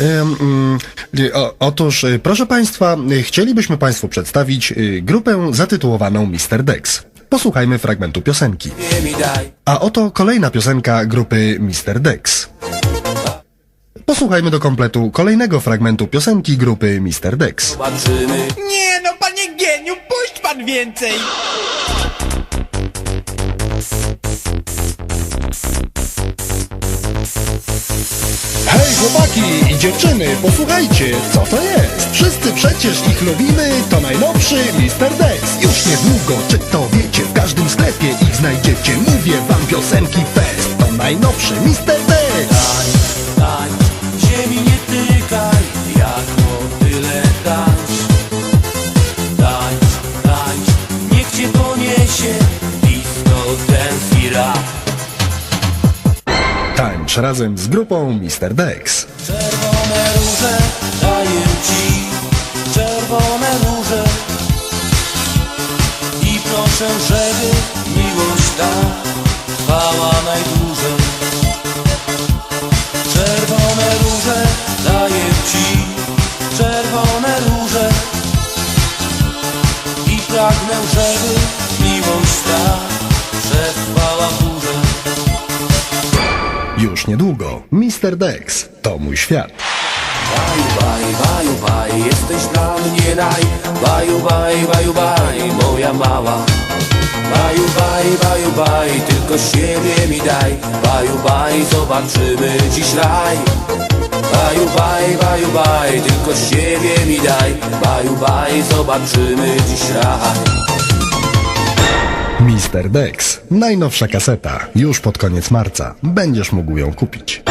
Mm, y, otóż, y, proszę Państwa, y, chcielibyśmy Państwu przedstawić grupę zatytułowaną Mr. Dex. Posłuchajmy fragmentu piosenki. A oto kolejna piosenka grupy Mr. Dex. Posłuchajmy do kompletu kolejnego fragmentu piosenki grupy Mr. Dex. Nie no, panie geniu, puść pan więcej! Chłopaki i dziewczyny, posłuchajcie, co to jest? Wszyscy przecież ich lubimy, to najnowszy Mr. Dex. Już niedługo, czy to wiecie, w każdym sklepie ich znajdziecie. Mówię wam piosenki fest, to najnowszy Mr. Dex. Tań, ziemi nie tykaj, jak motyle tańcz. Tańcz, tańcz, niech cię poniesie, disco, dance i rap. Razem z grupą Mr. Dex. Czerwone róże daję ci, czerwone róże. I proszę, żeby miłość ta trwała najdłużej. Czerwone róże daję ci, czerwone róże. I pragnę, żeby Już niedługo. Mr. Dex to mój świat. Baju, baj, baju, baj, jesteś dla mnie naj. Baju, baj, baju, baj, moja mała. Baju, baj, baju, baj, tylko siebie mi daj. Baju, baj, zobaczymy dziś raj. Baju, baj, baju, baj, tylko siebie mi daj. Baju, baj, zobaczymy dziś raj Mr. Dex. Najnowsza kaseta. Już pod koniec marca. Będziesz mógł ją kupić.